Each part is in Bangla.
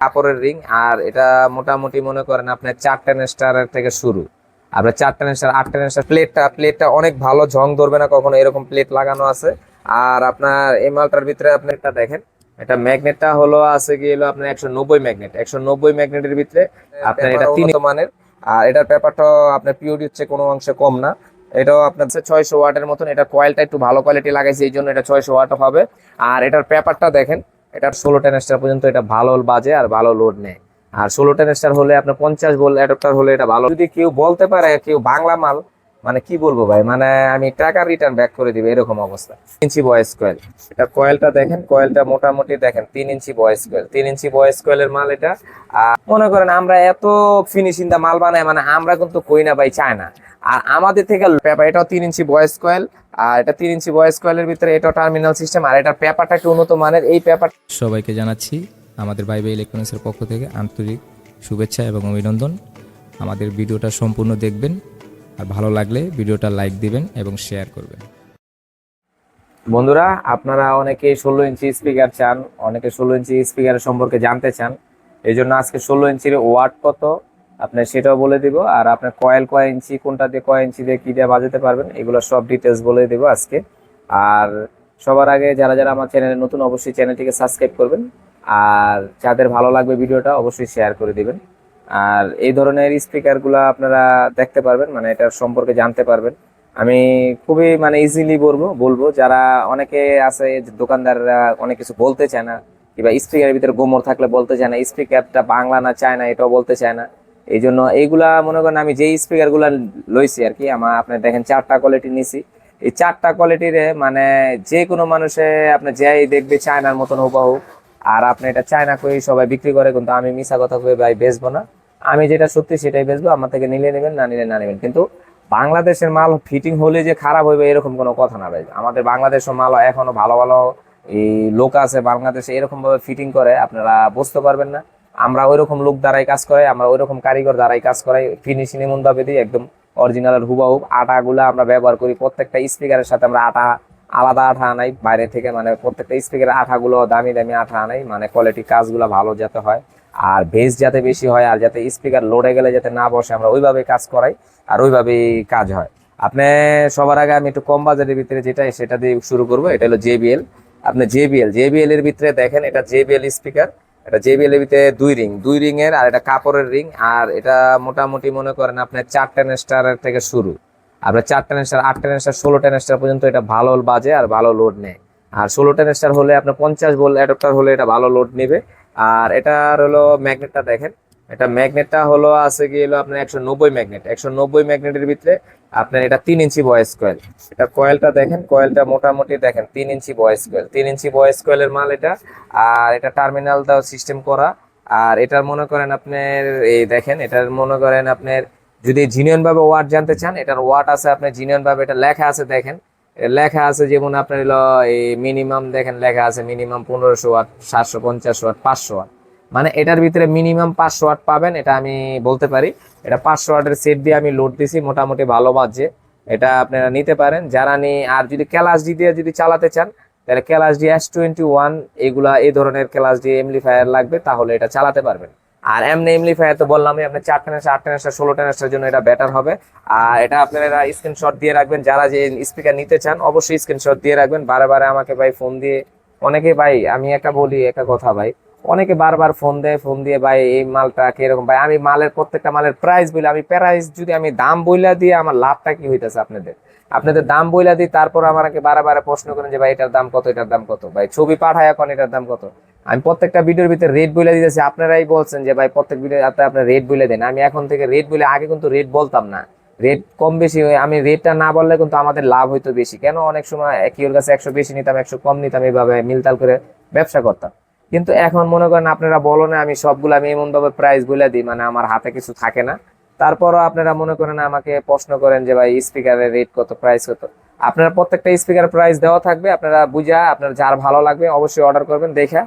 কাপড়ের রিং আর এটা মোটামুটি মনে করেন আপনার চারটে স্টারের থেকে শুরু। আপনার চারটে স্টার আটটা স্টার প্লেটটা প্লেটটা অনেক ভালো ঝং ধরবে না কখনো এরকম প্লেট লাগানো আছে। আর আপনার এই মালটার ভিতরে আপনি এটা দেখেন এটা ম্যাগনেটটা হলো আছে কি হলো আপনার একশো নব্বই ম্যাগনেট। একশো নব্বই ম্যাগনেটের ভিতরে আপনার এটা তিন মানের আর এটার পেপারটাও আপনার পিওরি হচ্ছে কোনো অংশে কম না। এটাও আপনার ছয়শো ওয়াটের মতন এটা কয়েলটা একটু ভালো কোয়ালিটি লাগাইছে এই জন্য এটা ছয়শো ওয়াট হবে। আর এটার পেপারটা দেখেন এটার ষোলো টেন স্টার পর্যন্ত এটা ভালো বাজে আর ভালো লোড নেয়। আর ষোলো টেন স্টার হলে আপনার পঞ্চাশ বল অ্যাডাপ্টার হলে এটা ভালো। যদি কেউ বলতে পারে, কেউ বাংলা মাল মানে কি বলব ভাই? মানে আমি টাকা রিটার্ন ব্যাক করে দিবে এরকম অবস্থা। ইঞ্চি বয়েস কয়েল এটা কয়েলটা দেখেন কয়েলটা মোটামুটি দেখেন, তিন ইঞ্চি বয়েস কয়েল তিন ইঞ্চি বয়েস কয়েলের মাল এটা, আর মনে করেন আমরা এত ফিনিশিং দা মাল বানাই মানে আমরা কিন্তু কই না ভাই, চায় না। আর আমাদের থেকে পেপার এটাও তিন ইঞ্চি বয়েস কয়েল আর এটা তিন ইঞ্চি বয়েস কয়েলের ভিতরে এটা টার্মিনাল সিস্টেম আর এটার পেপারটা একটু উন্নত মানের, এই পেপার সবাইকে জানাচ্ছি, আমাদের বাইবে ইলেকট্রনিক্সের পক্ষ থেকে আন্তরিক শুভেচ্ছা এবং অভিনন্দন। আমাদের ভিডিওটা সম্পূর্ণ দেখবেন। আর ভালো লাগলে ভিডিওটা লাইক দিবেন এবং শেয়ার করবেন। বন্ধুরা, আপনারা অনেকে ষোলো ইঞ্চি স্পিকার চান, অনেকে ষোলো ইঞ্চি স্পিকারের সম্পর্কে জানতে চান। এই জন্য আজকে ষোলো ইঞ্চির ওয়াট কত, আপনার সেটাও বলে দিব। আর আপনার কয়েল কয় ইঞ্চি, কোনটা দিয়ে কয় ইঞ্চি দিয়ে কী দিয়ে বাজাতে পারবেন, এগুলো সব ডিটেলস বলে দেবো আজকে। আর সবার আগে যারা যারা আমার চ্যানেলে নতুন, অবশ্যই চ্যানেলটিকে সাবস্ক্রাইব করবেন। আর যাদের ভালো লাগবে ভিডিওটা, অবশ্যই শেয়ার করে দিবেন। আর এই ধরনের স্পিকারগুলো আপনারা দেখতে পারবেন মানে এটার সম্পর্কে জানতে পারবেন। আমি খুবই মানে ইজিলি বলব বলব, যারা অনেকে আছে, দোকানদাররা অনেক কিছু বলতে চায় না, কিংবা স্পিকারের ভিতরে গোমর থাকলে বলতে চায় না স্পিকারটা বাংলা না চায় না এটাও বলতে চায় না। এই জন্য এইগুলা, মনে করেন, আমি যেই স্পিকারগুলা লইছি আর কি, আমার, আপনি দেখেন, চারটা কোয়ালিটি নিছি। এই চারটা কোয়ালিটির মানে যে কোনো মানুষে আপনি যাই দেখবে চায়নার মতন হুবাহু, আর আপনি এটা চায়না কই সবাই বিক্রি করে, কিন্তু আমি মিশা কথা কই ভাই, বেচবো না। আমি যেটা সত্যি সেটাই বেচবো, আমার থেকে নিলে নেবেন, না নিলে না নেবেন। কিন্তু বাংলাদেশের মাল ফিটিং হলে যে খারাপ হইবে, এরকম কোনো কথা না ভাই। আমাদের বাংলাদেশের মাল এখনও ভালো ভালো, এই লোক আছে বাংলাদেশে এরকম ভাবে ফিটিং করে, আপনারা বুঝতে পারবেন না। আমরা ওইরকম লোক দ্বারাই কাজ করাই, আমরা ওইরকম কারিগর দ্বারাই কাজ করাই ফিনিশিং এমন ভাবে দিই একদম অরিজিনাল হুবাহু আটাগুলা আমরা ব্যবহার করি। প্রত্যেকটা স্পিকারের সাথে আমরা আটা, আলাদা আঠা আনাই, বাইরে থেকে মানে প্রত্যেকটা স্পিকারের আঠাগুলো দামি দামি আঠা আনাই মানে কোয়ালিটি কাজগুলো ভালো যাতে হয়। আর বেস যাতে বেশি হয় আর যাতে স্পিকার লোডে গেলে যাতে না বসে, আমরা ওইভাবে কাজ করাই আর ওইভাবেই কাজ হয়। আপনি সবার আগে আমি একটু কম বাজারের ভিতরে যেটা, সেটা দিয়ে শুরু করব, এটা হলো জেবিএল আপনি জেবিএল জেবিএল এর ভিতরে দেখেন, এটা জেবিএল স্পিকার এটা জেবিএল এর ভিতরে দুই রিং দুই রিং এর আর এটা কাপড়ের রিং আর এটা মোটামুটি মনে করেন আপনার চারটে স্টারের থেকে শুরু। আপনার চারটে স্টার আটটা স্টার ষোলো টেন স্টার পর্যন্ত এটা ভালো বাজে আর ভালো লোড নেয়। আর ষোলো টেন স্টার হলে আপনার পঞ্চাশ বল অ্যাডাপ্টার হলে এটা ভালো লোড নেবে। আর এটার হলো ম্যাগনেটটা দেখেন। এটা ম্যাগনেটটা হলো আছে কি হলো আপনার একশো নব্বই ম্যাগনেট। একশো নব্বই ম্যাগনেটের ভিতরে আপনার এটা তিন ইঞ্চি বয়েস কয়েল এটা কয়েলটা দেখেন, কয়েলটা মোটামুটি দেখেন, তিন ইঞ্চি বয়েস কয়েল তিন ইঞ্চি বয়েস কয়েলের মাল এটা। আর এটা টার্মিনাল দাও সিস্টেম করা। আর এটার মনে করেন আপনার, এই দেখেন, এটার মনে করেন আপনার যদি জিনিয়ন ভাবে ওয়াট জানতে চান, এটার ওয়াট আছে আপনার জিনিয়ন ভাবে, এটা লেখা আছে দেখেন। লেখা আছে যেমন আপনার হলো এই মিনিমাম দেখেন লেখা আছে মিনিমাম পনেরোশো ওয়াট, সাতশো পঞ্চাশ ওয়াট, পাঁচশো ওয়াট। মানে এটার ভিতরে মিনিমাম পাঁচশো ওয়াট পাবেন, এটা আমি বলতে পারি। এটা পাঁচশো ওয়াটের সেট দিয়ে আমি লোড দিছি, মোটামুটি ভালো বাজছে। এটা আপনারা নিতে পারেন। যারা নি আর যদি ক্যালাস ডি দিয়ে যদি চালাতে চান, তাহলে ক্যালাস ডি এস টোয়েন্টি ওয়ান এগুলা এই ধরনের ক্যালাস ডি এমলিফায়ার লাগবে, তাহলে এটা চালাতে পারবেন। আর এমনি এমলিফায়ার তো বললামই, আপনি চার টেন আট টেন ষোলো টেন জন্য এটা বেটার হবে। আর এটা আপনারা স্ক্রিনশট দিয়ে রাখবেন, যারা যে স্পিকার নিতে চান, অবশ্যই স্ক্রিনশট দিয়ে রাখবেন। বারে আমাকে ভাই ফোন দিয়ে, অনেকে ভাই, আমি একটা বলি একটা কথা ভাই, অনেকে বারবার ফোন দেয় ফোন দিয়ে ভাই, এই মালটা কীরকম? ভাই, আমি মালের, প্রত্যেকটা মালের প্রাইস বলি, আমি প্রাইস যদি আমি দাম বইলা দিয়ে আমার লাভটা কি হইতেছে আপনাদের? আপনাদের দাম বইলা দিই, তারপর আমাকে বারে বারে প্রশ্ন করেন যে ভাই, এটার দাম কত, এটার দাম কত? ভাই, ছবি পাঠায় এখন, এটার দাম কত? আমি প্রত্যেকটা ভিডিওর ভিতরে রেট বলে দিতেছি। আপনারাই বলছেন যে, ভাই, প্রত্যেক ভিডিও আপনার রেট বলে দেন। আমি এখন থেকে রেট বলে আগে কিন্তু রেট বলতাম না। রেট কম বেশি আমি রেটটা না বললে কিন্তু আমাদের লাভ হইতো বেশি। কেন? অনেক সময় কিওর কাছে একশো বেশি নিতাম, একশো কম নিতাম এইভাবে মিলতাল করে ব্যবসা করতাম। কিন্তু এখন মনে করেন আপনারা বলো না, আমি সবগুলো আমি এমনভাবে প্রাইস বলে দিই মানে আমার হাতে কিছু থাকে না। তারপরও আপনারা মনে করেন আমাকে প্রশ্ন করেন যে, ভাই স্পিকারের রেট কত প্রাইস কত? আপনারা প্রত্যেকটা স্পিকার প্রাইস দেওয়া থাকবে, আপনারা বুঝা, আপনার যার ভালো লাগবে অবশ্যই অর্ডার করবেন, দেখা।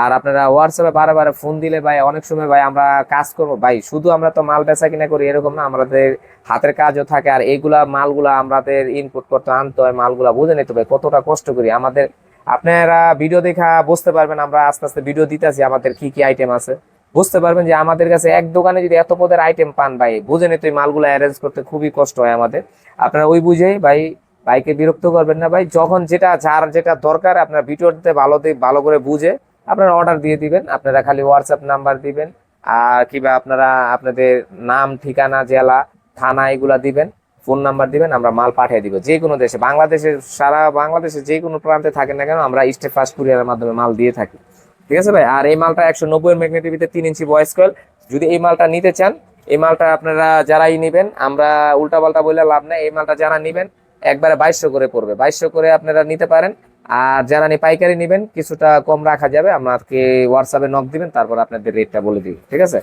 আর আপনারা হোয়াটসঅ্যাপে বারে বারে ফোন দিলে ভাই, অনেক সময় ভাই আমরা কাজ করব। ভাই, শুধু আমরা তো মাল বেচা কিনা করি, এরকম না, আমাদের হাতের কাজও থাকে। আর এইগুলা মালগুলা আমাদের ইনপুট করতে আনতে হয়, মালগুলা বুঝে নিতে হবে, কতটা কষ্ট করি। আমাদের, আপনারা ভিডিও দেখা বুঝতে পারবেন, আমরা আস্তে আস্তে ভিডিও দিতেছি, আমাদের কি কি আইটেম আছে। বুঝতে পারবেন যে আমাদের কাছে এক দোকানে যদি এত পদের আইটেম পান ভাই, বুঝে তো এই মালগুলো অ্যারেঞ্জ করতে খুবই কষ্ট হয় আমাদের। আপনারা ওই বুঝেই ভাই বাইকে বিরক্ত করবেন না ভাই। যখন যেটা যার যেটা দরকার, আপনার ভিডিওতে ভালো ভালো করে বুঝে আপনারা অর্ডার দিয়ে দিবেন। আপনারা খালি হোয়াটসঅ্যাপ নাম্বার দিবেন আর কিংবা আপনারা আপনাদের নাম, ঠিকানা, জেলা, থানা এগুলা দিবেন ফোন নাম্বার দিবেন, আমরা মাল পাঠিয়ে দিব। যে কোনো দেশে বাংলাদেশে সারা বাংলাদেশে যে কোনো প্রান্তে থাকেন না কেন, আমরা স্টেপ ফাস্ট কুরিয়ারের মাধ্যমে মাল দিয়ে থাকি। ঠিক আছে ভাই? আর এই মালটা একশো নব্বই ম্যাগনেটিক ভিতরে তিন ইঞ্চি বয়েস কয়েল যদি এই মালটা নিতে চান, এই মালটা আপনারা যারাই নেবেন, আমরা উল্টাপাল্টা বললে লাভ নেই। এই মালটা যারা নেবেন একবারে বাইশশো করে পড়বে। বাইশশো করে আপনারা নিতে পারেন। আর যারা পাইকারি নেবেন, কিছুটা কম রাখা যাবে। আমাকে হোয়াটসঅ্যাপে নক দিবেন, তারপর আপনাদের রেটটা বলে দিব, ঠিক আছে?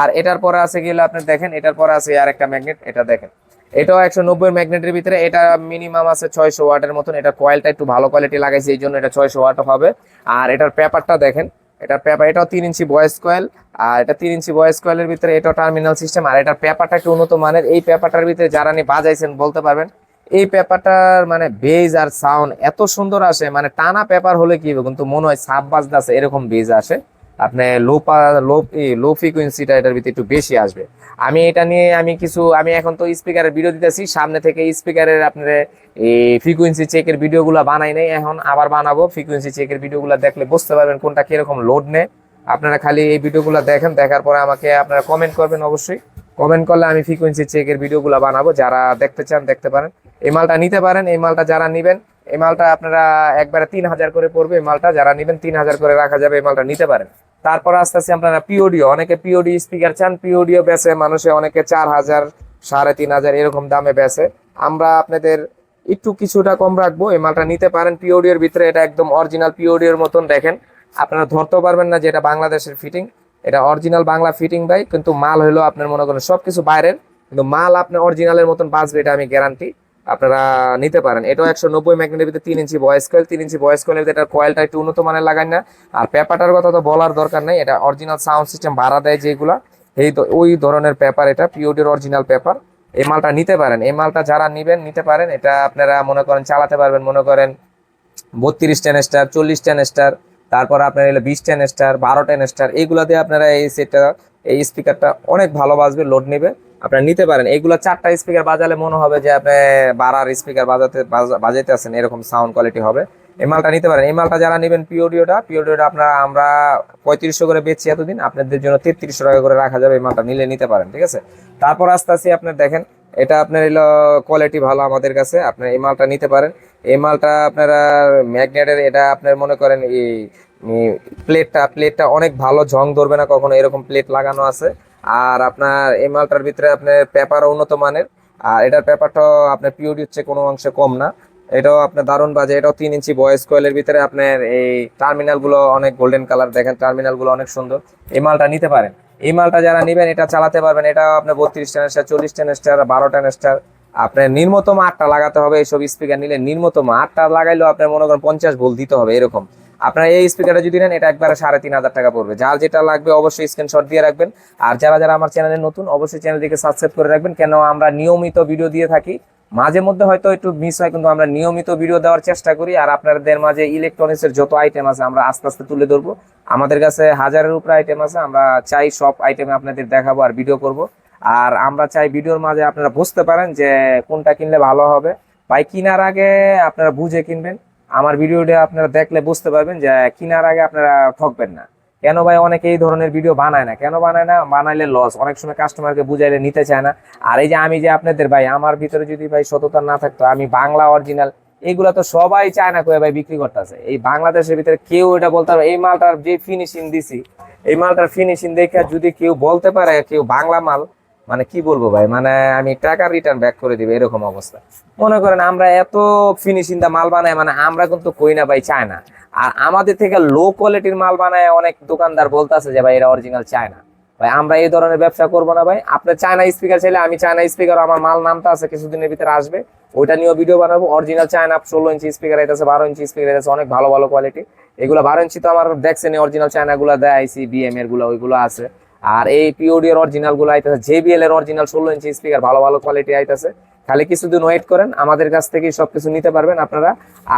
আর এটার পরে আছে গেলে আপনি দেখেন, এটার পরে আছে আর একটা ম্যাগনেট এটা দেখেন। এটাও একশো নব্বই ম্যাগনেটের ভিতরে, এটা মিনিমাম আছে ছয়শো ওয়াটের মতন। এটা কয়েলটা একটু ভালো কোয়ালিটি লাগাইছে, এই জন্য এটা ছয়শো ওয়াট হবে। আর এটার পেপারটা দেখেন, এটার পেপার এটাও তিন ইঞ্চি বয়েস কয়েল আর এটা তিন ইঞ্চি বয়েস কয়েলের ভিতরে, এটাও টার্মিনাল সিস্টেম আর এটার পেপারটা একটু উন্নত মানের। এই পেপারটার ভিতরে যারা নি বাজাইছেন, বলতে পারবেন এই পেপারটার মানে বেজ আর সাউন্ড এত সুন্দর আসে মানে টানা পেপার হলে কি কিন্তু মনে হয় সাপ বাজদাছে এরকম বেজ আসে। আপনি লো পা লো লো ফ্রিকুয়েন্সিটা এটার ভিতরে একটু বেশি আসবে। আমি এটা নিয়ে আমি কিছু, আমি এখন তো স্পিকারের ভিডিও দিতেছি। সামনে থেকে স্পিকারের আপনার এই ফ্রিকুয়েন্সি চেকের ভিডিওগুলো বানাই নাই। এখন আবার বানাবো। ফ্রিকুয়েন্সি চেকের ভিডিওগুলো দেখলে বুঝতে পারবেন কোনটা কীরকম লোড নেয়। আপনারা খালি এই ভিডিওগুলো দেখেন, দেখার পরে আমাকে আপনারা কমেন্ট করবেন অবশ্যই। কমেন্ট করলে আমি ফ্রিকুয়েন্সি চেকের ভিডিওগুলো বানাবো। যারা দেখতে চান, দেখতে পারেন। এই মালটা নিতে পারেন, এই মালটা যারা নেবেন, এই মালটা আপনারা একবারে তিন হাজার করে পড়বে, এই মালটা যারা নেবেন তিন হাজার করে রাখা যাবে, এই মালটা নিতে পারেন। তারপর আস্তে আস্তে আপনারা পিওডিও অনেকে পিওডি স্পিকার চান পিওডিও বেচে মানুষে অনেকে চার হাজার, সাড়ে তিন হাজার এরকম দামে বেচে। আমরা আপনাদের একটু কিছুটা কম রাখব, এই মালটা নিতে পারেন পিওডিওর ভিতরে, এটা একদম অরিজিনাল পিওডিওর মতন দেখেন। আপনারা ধরতেও পারবেন না যে এটা বাংলাদেশের ফিটিং এটা অরিজিনাল বাংলা ফিটিং ভাই, কিন্তু মাল হলো আপনার মনে করেন সবকিছু বাইরের, কিন্তু মাল আপনার অরিজিনালের মতন বাঁচবে, এটা আমি গ্যারান্টি আপনারা নিতে পারেন। এটাও একশো নব্বই ম্যাগনেটের ভিতরে তিন ইঞ্চি ভয়েস কয়েল তিন ইঞ্চি ভয়েস কয়েলের ভিতরে কয়েলটা একটু উন্নত মানের লাগান না। আর পেপারটার কথা তো বলার দরকার নেই, এটা অরিজিনাল সাউন্ড সিস্টেম ভাড়া দেয় যেগুলা। এই ওই ধরনের পেপার এটা পিওডির অরিজিনাল পেপার। এই মালটা নিতে পারেন, এই মালটা যারা নিবেন, নিতে পারেন। এটা আপনারা মনে করেন চালাতে পারবেন, মনে করেন বত্রিশ টেন স্টার চল্লিশ টেন স্টার তারপর আপনার এলো বিশ টেন স্টার বারো টেন স্টার এইগুলো দিয়ে আপনারা এই সেটটা এই স্পিকারটা অনেক ভালো বাজবে লোড নেবে। আপনারা নিতে পারেন। এইগুলো চারটা স্পিকার বাজালে মনে হবে যে আপনি বারার স্পিকার বাজাতে বাজা- বাজাইতে আছেন, এরকম সাউন্ড কোয়ালিটি হবে। এই মালটা নিতে পারেন। এই মালটা যারা নেবেন পিওডিওটা পিওডিওটা আপনারা আমরা পঁয়ত্রিশশো করে বেচছি এতদিন। আপনাদের জন্য তেত্রিশশো টাকা করে রাখা যাবে, এই মালটা নিলে নিতে পারেন, ঠিক আছে? তারপর আস্তে আস্তে আপনার দেখেন, এটা আপনার এলো কোয়ালিটি ভালো আমাদের কাছে। আপনার এই মালটা নিতে পারেন। এই মালটা আপনারা ম্যাগনেটের, এটা আপনার মনে করেন এই প্লেটটা প্লেটটা অনেক ভালো জং ধরবে না কখনো। এরকম প্লেট লাগানো আছে। আর আপনার এই মালটার ভিতরে আপনার পেপারও উন্নত মানের। আর এটার পেপারটাও আপনার পিওডি হচ্ছে কোনো অংশে কম না। এটাও আপনার দারুণ বাজে, এটাও তিন ইঞ্চি বয়েস কয়েলের ভিতরে আপনার এই টার্মিনালগুলো অনেক গোল্ডেন কালার দেখেন টার্মিনালগুলো অনেক সুন্দর। এই মালটা নিতে পারেন। এই মালটা যারা নেবেন, এটা চালাতে পারবেন, এটা আপনার বত্রিশ টেন স্টার চল্লিশ টেন স্টার বারো টেন স্টার আপনার নির্মতম আটটা লাগাতে হবে, এইসব স্পিকার নিলে নির্মতম আটটা লাগাইলেও আপনার মনে করেন পঞ্চাশ ভোল্ট দিতে হবে, এরকম। আপনার এই স্পিকারটা যদি নেন, এটা একবারে সাড়ে তিন হাজার টাকা পড়বে। যার যেটা লাগবে অবশ্যই স্ক্রিনশট দিয়ে রাখবেন। আর যারা যারা আমার চ্যানেলে নতুন, অবশ্যই চ্যানেলটিকে সাবস্ক্রাইব করে রাখবেন। কেন আমরা নিয়মিত ভিডিও দিয়ে থাকি। মাঝে মধ্যে হয়তো একটু মিস হয়, কিন্তু আমরা নিয়মিত ভিডিও দেওয়ার চেষ্টা করি। আর আপনাদের মাঝে ইলেকট্রনিক্সের যত আইটেম আছে, আমরা আস্তে আস্তে তুলে ধরবো। আমাদের কাছে হাজারের উপরে আইটেম আছে। আমরা চাই সব আইটেম আপনাদের দেখাবো আর ভিডিও করব। আর আমরা চাই ভিডিওর মাঝে আপনারা বুঝতে পারেন যে কোনটা কিনলে ভালো হবে। ভাই কেনার আগে আপনারা বুঝে কিনবেন। আমার ভিডিওটা আপনারা দেখলে বুঝতে পারবেন যে কেনার আগে আপনারা ঠকবেন না। কেন ভাই অনেকে এই ধরনের ভিডিও বানায় না? কেন বানায় না? বানাইলে লস অনেক সময় কাস্টমারকে বুঝাইলে নিতে চায় না। আর এই যে আমি যে আপনাদের ভাই, আমার ভিতরে যদি ভাই সততা না থাকতো, আমি বাংলা অরিজিনাল এইগুলা তো সবাই চায় না করে ভাই বিক্রি করতেছে। এই বাংলাদেশের ভিতরে কেউ এটা বলতে পারবে এই মালটার যে ফিনিশিং দিছি, এই মালটার ফিনিশিং দেখে যদি কেউ বলতে পারে, কেউ বাংলা মাল মানে কি বলব ভাই? মানে আমি টাকা রিটার্ন ব্যাক করে দিবে এরকম অবস্থা। মনে করেন আমরা এত ফিনিশিং দা মাল বানাই মানে আমরা কিন্তু কই না ভাই, চায় না। আর আমাদের থেকে লো কোয়ালিটির মাল বানায় অনেক দোকানদার বলতেছে যে, ভাই এটা অরিজিনাল চায় না। ভাই, আমরা এই ধরনের ব্যবসা করব না ভাই। আপনার চায়না স্পিকার চাইলে আমি চায়না স্পিকার আমার মাল নামটা আছে, কিছুদিনের ভিতরে আসবে। ওইটা নিয়েও ভিডিও বানাবো। অরিজিনাল চায়না ষোলো ইঞ্চি স্পিকার আইতেছে, বারো ইঞ্চি স্পিকার আইতেছে, অনেক ভালো ভালো কোয়ালিটি এগুলো বারো ইঞ্চি তো আমার দেখছেন অরিজিনাল চায়না গুলো দেয় আইসি বিএম এরগুলো, ওইগুলো আছে। আর এই পিওডি এর অরিজিনালগুলো আইতেছে জেবিএল এর অরিজিনাল ষোলো ইঞ্চি স্পিকার ভালো ভালো কোয়ালিটি আইতেছে। খালি কিছুদিন ওয়েট করেন, আমাদের কাছ থেকে সবকিছু নিতে পারবেন আপনারা।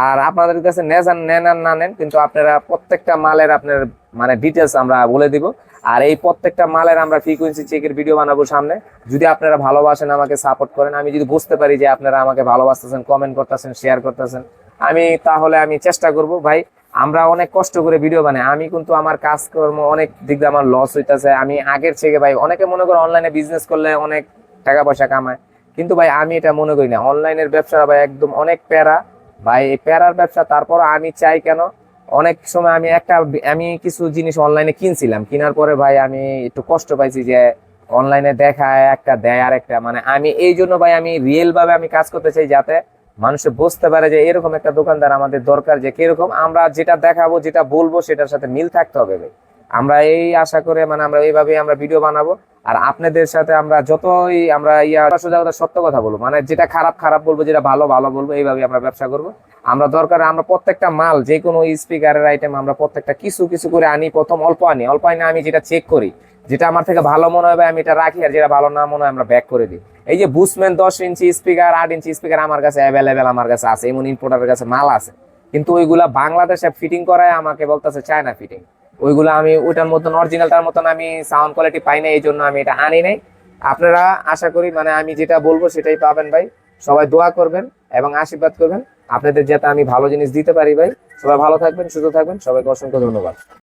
আর আপনাদের কাছে আর নেন আর না নেন, কিন্তু আপনারা প্রত্যেকটা মালের আপনার মানে ডিটেলস আমরা বলে দিব। আর এই প্রত্যেকটা মালের আমরা ফ্রিকোয়েন্সি চেকের ভিডিও বানাবো সামনে। যদি আপনারা ভালোবাসেন, আমাকে সাপোর্ট করেন, আমি যদি বুঝতে পারি যে আপনারা আমাকে ভালোবাসতেছেন কমেন্ট করতেছেন শেয়ার করতেছেন, আমি তাহলে আমি চেষ্টা করব। ভাই আমরা অনেক কষ্ট করে ভিডিও বানাই। আমি কিন্তু আমার কাজকর্ম অনেক দিক দিয়ে আমার লস হইতেছে। আমি আগের থেকে ভাই, অনেকে মনে করে অনলাইনে বিজনেস করলে অনেক টাকা পয়সা কামায়। কিন্তু ভাই, আমি এটা মনে করি না। অনলাইনের ব্যবসা ভাই একদম অনেক প্যারা। ভাই, এই প্যারার ব্যবসা তারপর আমি চাই কেন? অনেক সময় আমি একটা, আমি কিছু জিনিস অনলাইনে কিনছিলাম। কেনার পরে ভাই, আমি একটু কষ্ট পাইছি যে অনলাইনে দেখায়, একটা দেয় আর একটা মানে আমি, এই জন্য ভাই, আমি রিয়েল ভাবে আমি কাজ করতে চাই যাতে মানুষে বুঝতে পারে যে এরকম একটা দোকানদার আমাদের দরকার যে কীরকম, আমরা যেটা দেখাবো, যেটা বলব, সেটার সাথে মিল থাকতে হবে ভাই। আমরা এই আশা করে মানে আমরা এইভাবেই আমরা ভিডিও বানাবো। আর আপনাদের সাথে আমরা যতই আমরা ইয়া, সোজা কথা, সত্য কথা বলব মানে যেটা খারাপ খারাপ বলব, যেটা ভালো ভালো বলব এইভাবে আমরা ব্যবসা করব। আমরা দরকার, আমরা প্রত্যেকটা মাল যে কোনো স্পিকারের আইটেম আমরা প্রত্যেকটা কিছু কিছু করে আনি, প্রথম অল্প আনি। অল্প আনি আমি যেটা চেক করি যেটা আমার থেকে ভালো মনে হবে, আমি এটা রাখি, আর যেটা ভালো না মনে হয় আমরা ব্যাক করে দিই। এই যে বুসম্যান দশ ইঞ্চি স্পিকার আট ইঞ্চি স্পিকার আমার কাছে অ্যাভেলেবেল আমার কাছে আছে, এমন ইম্পোর্টারের কাছে মাল আছে। কিন্তু ওইগুলা বাংলাদেশে ফিটিং করায় আমাকে বলতেছে চায়না ফিটিং ওইগুলো আমি ওইটার মতন অরিজিনালটার মতন আমি সাউন্ড কোয়ালিটি পাই না এই জন্য আমি এটা আনি নাই। আপনারা আশা করি মানে আমি যেটা বলব সেটাই পাবেন ভাই। সবাই দোয়া করবেন এবং আশীর্বাদ করবেন। আপনাদের যাতে আমি ভালো জিনিস দিতে পারি ভাই। সবাই ভালো থাকবেন, সুস্থ থাকবেন। সবাইকে অসংখ্য ধন্যবাদ।